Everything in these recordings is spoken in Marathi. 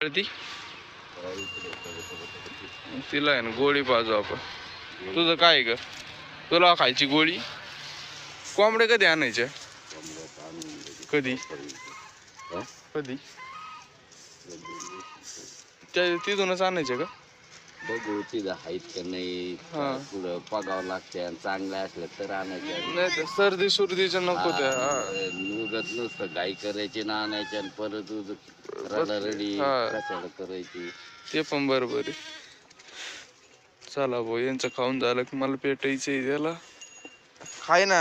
ती तिला आहे ना गोळी पाजू आपण. तुझं काय आहे ग? तुला खायची गोळी? कोंबड्या कधी आणायच्या? कधी? कधी? त्या तिथूनच आणायच्या का? बघू तिथं आहेत का नाही हा. पुढं बघावं लागते आणि चांगल्या असल्या तर आणायच्या नाही तर सर्दी सुर्दीच्या नको त्या हा. उगत नुसतं गाई करायची ना आणायची आणि परत उगाच रडारडी हा. कशाला करायची? ते पण बरोबर आहे. चला भाऊ यांचं खाऊन झालं की मला पेटायचंय त्याला. खाय ना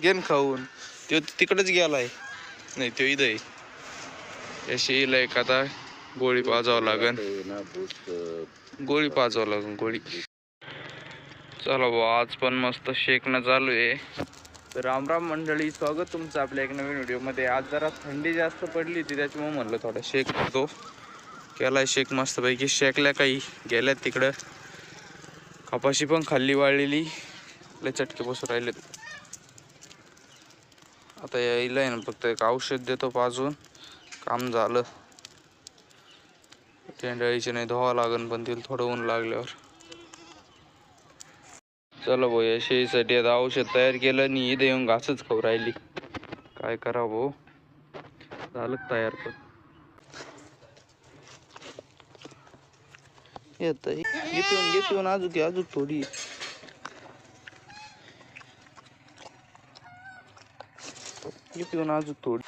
घेन खाऊन. तो तिकडेच गेलाय. नाही तो इथं आहे. अशी येईल एक आता गोळी पाजावं लागन. ते ना गोळी पाजावं लागून गोळी. चला भाऊ आज पण मस्त शेकणं चालू आहे. तर राम राम मंडळी स्वागत तुमचं आपल्या एक नवीन व्हिडिओमध्ये. आज जरा थंडी जास्त पडली होती त्याच्यामुळे म्हणलं थोडा शेक करतो. केलाय शेक मस्तपैकी शेकल्या काही गेल्यात तिकडं. कपाशी पण खाल्ली वाळलेली. लय चटके बसून राहिलेत. आता यायला आहे ना फक्त एक औषध देतो पाजून. काम झालं. टेंडळीचे नाही धुवा लागन पण तिला थोडं ऊन लागल्यावर. चला भाऊ या शेळीसाठी आता औषध तयार केलं आणि इथे येऊन घासच खाऊ राहिली. काय करा भाऊ? झालं तयार पण? येत येऊन पिऊन येऊन अजून अजून थोडी घे अजून थोडी.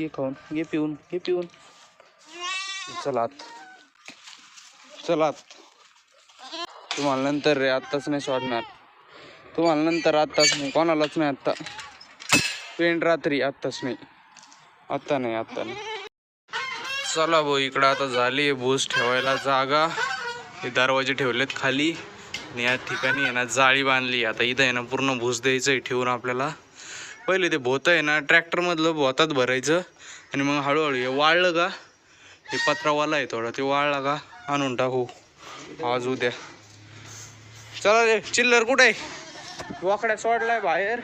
घे खाऊन घे पिऊन घे पिऊन. चला आत. चला आत. तुम्हाला नंतर रे आत्ताच नाही सोडणार. तुम्हाला नंतर आत्ताच नाही कोणालाच नाही आत्ता. पेंट रात्री आत्ताच नाही. आत्ता नाही आत्ता नाही. चला भाऊ इकडं आता झाली आहे भूस ठेवायला जागा. हे दरवाजे ठेवलेत खाली. आणि या ठिकाणी आहे ना जाळी बांधली. आता इथं आहे ना पूर्ण भूस द्यायचं आहे ठेवून आपल्याला. पहिले ते भोतं आहे ना ट्रॅक्टरमधलं भोतात भरायचं. आणि मग हळूहळू हे वाळलं का हे पत्रावाला आहे थोडा ते वाळला का आणून टाकू. आज उद्या. चला रे चिल्लर कुठे आहे? वाकड्या सोडलाय बाहेर.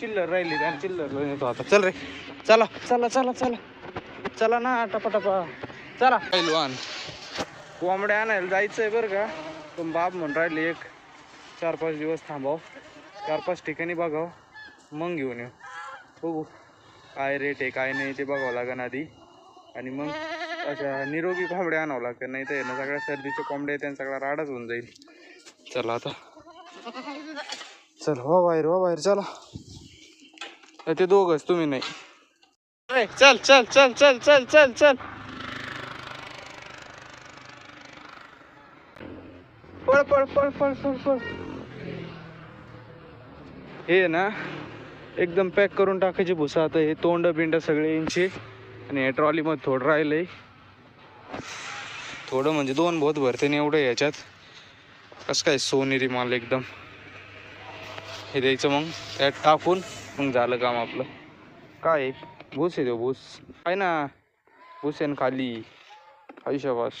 चिल्लर राहिली आणि चिल्लर येतो आता. चल रे. चला चला चला चला. चला ना टपाटपा. चला. पैलवान. कोंबड्या आणायला जायचं आहे बरं का? पण बाप म्हणून राहिले एक चार पाच दिवस थांबाव. चार पाच ठिकाणी बघाव. मग घेऊन येऊ. बघू काय रेट आहे काय नाही ते बघावं लागेल आधी. आणि मग अशा निरोगी कोंबड्या आणावं लागतं नाही तर ना सगळ्या सर्दीच्या कोंबड्या त्यांचा सगळा राडच होऊन जाईल. चला आता. चल हो बाहेर हो बाहेर चला. ते दोघच तुम्ही नाही. चल चल चल चल चल चल चल. पळ पळ पळ पळ पळ पळ. हे ना एकदम पॅक करून टाकायचे भुसा. आता हे तोंड बिंड सगळे यांचे. आणि या ट्रॉलीमध्ये थोडं राहिलंय. थोडं म्हणजे दोन बोत भरते नाही एवढं याच्यात. कसं काय सोनेरी माल एकदम. हे द्यायचं मग. त्यात टाकून मग झालं काम आपलं. काय? आहे? भूस आहे तो भूस. आहे ना. भूस आहे ना खाली. आयुष्यापास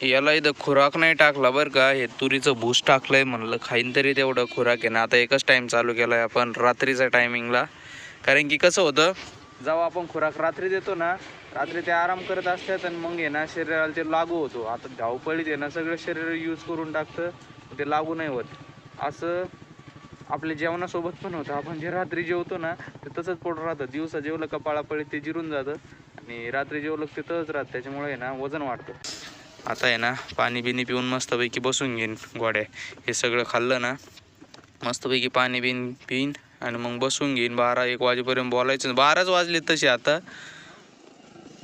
याला इथं खुराक नाही टाकला बरं का. हे तुरीचं भूस टाकलंय म्हणलं. खाईन तरी तेवढं खुराक आहे ना. आता एकच टाईम चालू केला आहे आपण रात्रीच्या टायमिंगला कारण की कसं होतं जेव्हा आपण खुराक रात्री देतो ना रात्री ते आराम करत असतात आणि मग आहे ना शरीराला ते लागू होतो. आता धावपळीत आहे ना सगळं शरीर यूज करून टाकतं ते लागू नाही होत. असं आपल्या जेवणासोबत पण होतं. आपण जे रात्री जेवतो ना ते तसंच पडून राहतं. दिवसा जेवलं का पाळापळीत ते जिरून जातं आणि रात्री जेवलं ते तसंच राहतं. त्याच्यामुळे आहे ना वजन वाढतं. आता आहे ना पाणी बिनी पिऊन मस्तपैकी बसून घेईन गोड्या. हे सगळं खाल्लं ना मस्तपैकी पाणी बिन पिईन आणि मग बसून घेईन. बारा एक वाजेपर्यंत बोलायचं बाराच वाजले तसे आता.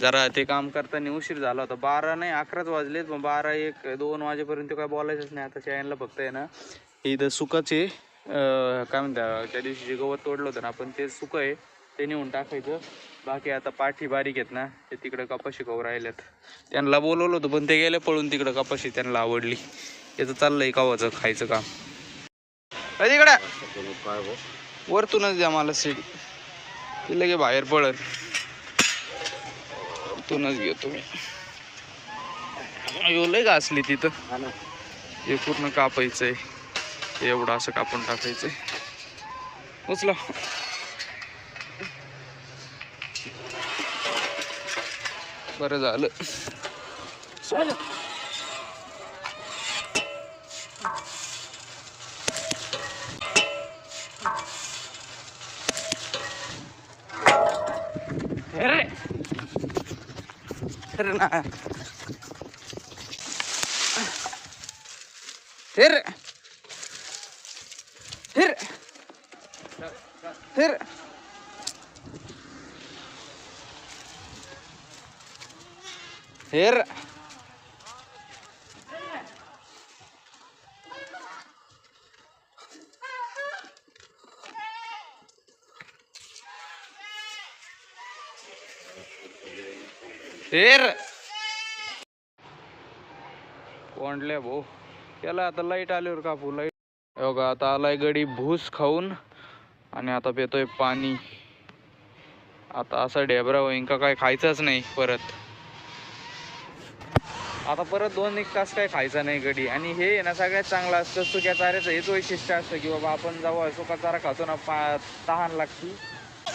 जरा ते काम करताना उशीर झाला होता. बारा नाही अकराच वाजलेत. पण बारा एक दोन वाजेपर्यंत काय बोलायचंच नाही. आता चॅनला फक्त आहे ना इथं सुकाचे काय म्हणता त्या दिवशी जे गवत तोडलं होतं ना आपण ते सुकं आहे. ते नेऊन टाकायचं. बाकी आता पाठी बारीक आहेत ना ते तिकडं कपाशी खाऊ राहिल्यात. त्यांना बोलवलं होतं पण ते गेले पळून तिकडं कपाशी त्यांना आवडली. याचं चाललंय कावाचं खायचं काम. अरे तिकडं! काय भाऊ वरतूनच द्या मला सीट ती लगे बाहेर पडत वरतूनच घेतो मी लय घासली तिथं. ना हे पूर्ण कापायचंय. एवढं असं कापून टाकायचंय. उचला. बरं झालं अरे अरे ना फिर फिर फिर फिर। फिर। कोंडल्या भाऊ त्याला आता लाइट आल्यावर कापू लाइट बघा आता आलाय गडी भूस खाऊन आणि आता पितोय पाणी. आता असा ढेबरा होईन का काय खायचंच नाही परत. आता परत दोन एक तास काय खायचा नाही गडी आणि हे आहे ना सगळ्यात चांगलं असतं सुक्या चाऱ्याचं हेच वैशिष्ट्य असतं की बाबा आपण जेव्हा सुका चारा खातो ना पा तहान लागती.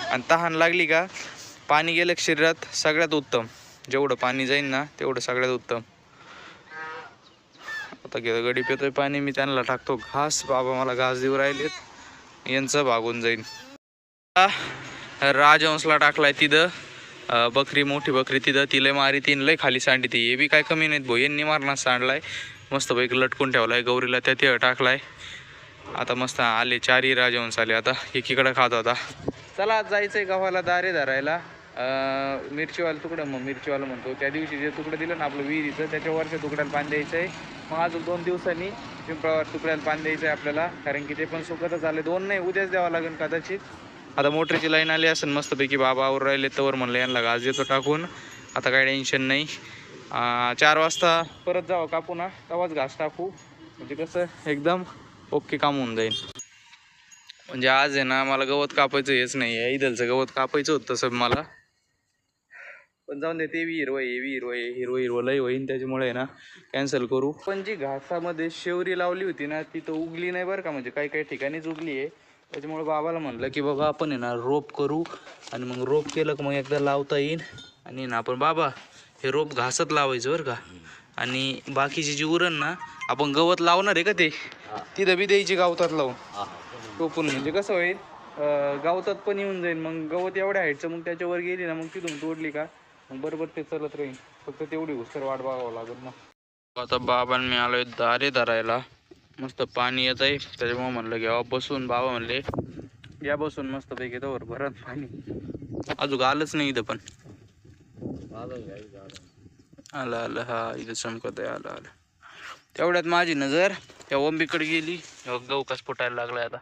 आणि तहान लागली का पाणी गेलं शरीरात सगळ्यात उत्तम. जेवढं पाणी जाईल ना तेवढं सगळ्यात उत्तम. आता गेलं गडी पितोय पाणी मी त्यांना टाकतो घास. बाबा मला घास देऊ राहिलेत. यांचं भागून जाईल राजहंसला टाकलाय तिथं. बकरी मोठी बकरी तिथं तिला मारी तीन लय खाली सांडी ती. हे बी काय कमी नाहीत भाऊ. यांनी मारणार सांडलाय. मस्त पैकी लटकून ठेवलाय. गौरीला त्या तिथं टाकलाय. आता मस्त आले चारही राजवंश आले. आता एकीकडं खात होता. चला आज जायचंय गव्हाला दारे धरायला. मिरचीवाला तुकडं मग मिरचीवाला म्हणतो. त्या दिवशी जे तुकडं दिलं ना आपलं विहिरीचं त्याच्यावरच्या तुकड्याला पाणी द्यायचं आहे मग अजून दोन दिवसांनी पिंपळावर तुकड्याला पाणी द्यायचं आहे आपल्याला. कारण की ते पण सुकतच आले दोन नाही उद्याच द्यावं लागेल कदाचित. आता मोटरची लाईन आली असेल मस्तपैकी बाबा आवर राहिले तवर म्हणलं यांना घास देतो टाकून. आता काही टेन्शन नाही. चार वाजता परत जावं कापू ना तेव्हाच घास टाकू. म्हणजे कसं एकदम ओके काम होऊन जाईल. म्हणजे आज आहे ना मला गवत कापायचं हेच नाही आहे. इदलचं गवत कापायचं होतं तसं मला. पण जाऊन दे ते बी हिरवं आहे हे बी हिरवं आहे हिरवं हिरवं लई होईन त्याच्यामुळे आहे ना कॅन्सल करू. पण जी घासामध्ये शेवरी लावली होती ना ती तर उगली नाही बरं का. म्हणजे काही काही ठिकाणीच उगली आहे. त्याच्यामुळे बाबाला म्हणलं की बाबा आपण आहे ना रोप करू आणि मग रोप केलं का मग एकदा लावता येईल आणि ना आपण बाबा हे रोप घासत लावायचं बरं का. आणि बाकीची जी उरण ना आपण गवत लावणार आहे का ते? तिथं बी द्यायची गावतात लावून. टोपून म्हणजे कसं होईल गावतात पण येऊन जाईल मग गवत एवढ्या हाईटचं मग त्याच्यावर गेली ना मग तिथून तोडली का मग बरोबर ते चालत राहील फक्त तेवढी उस्तर वाट बघावं लागेल ना. आता बाबांनी मी आलोय दारे धरायला मस्त पाणी येत आहे. त्याच्यामुळे म्हणलं बसून, बाबा म्हणले, या बसून मस्त पैकी तवर भरत पाणी. अजून आलंच नाही इथं पण. आलं आलं. हा, इथं चमकत आहे. आलं आलं. तेवढ्यात माझी नज़र त्या ओंबीकडे गेली. तेव्हा गहू कस फुटायला लागलाय आता.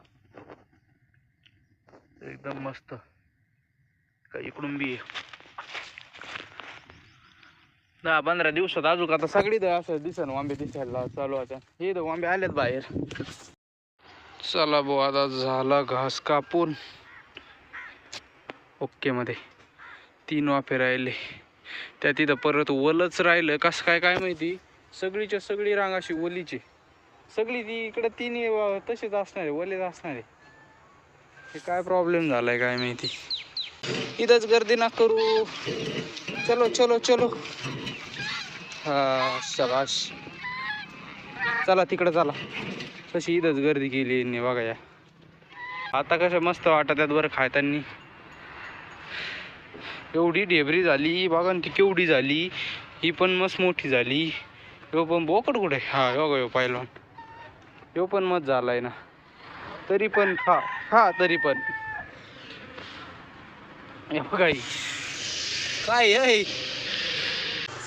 एकदम मस्त. का इकडून बी. दहा पंधरा दिवसात अजून आता सगळी असं दिसन वांबे दिसायला चालू आता. हे तर वांबे आलेत बाहेर. चला भाऊ आता झाला घास कापून. ओके मध्ये. तीन वाफे राहिले. त्या तिथं परत ओलच राहिलं. कसं काय काय माहिती? सगळीच्या सगळी रांग अशी ओलीची. सगळी ती इकडे तिन्ही तसेच असणारे आहे ओलेच असणारे हे काय प्रॉब्लेम झालाय काय माहिती? इथंच गर्दी ना करू. चलो चलो चलो. हा शबाश चला तिकडं चला. तशी इथंच गर्दी केली यांनी बघा या. आता कसं मस्त वाटत त्यात बरं खायतानी. एवढी ढेबरी झाली बघा ती केवढी झाली. ही पण मस्त मोठी झाली. यो पण बोकड कुठे हा बघा यो पाहिलं यो पण मस्त झालाय ना. तरी पण खा. खा तरी पण. हे बघा काय आहे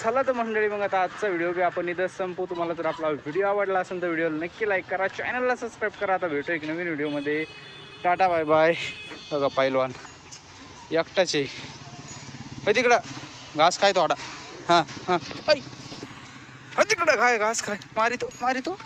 चला तर मंडळी मग आता आजचा व्हिडिओ बी आपण इथं संपू तुम्हाला जर आपला व्हिडिओ आवडला असेल तर व्हिडिओला नक्की लाईक करा. चॅनलला सबस्क्राईब करा. आता भेटू एक नवीन व्हिडिओमध्ये टाटा बाय बाय बघा पैलवान. एकटाच आहे. तिकडं. घास खाय थोडा हां हां. तिकडं काय घास खाय. मारितो मारितो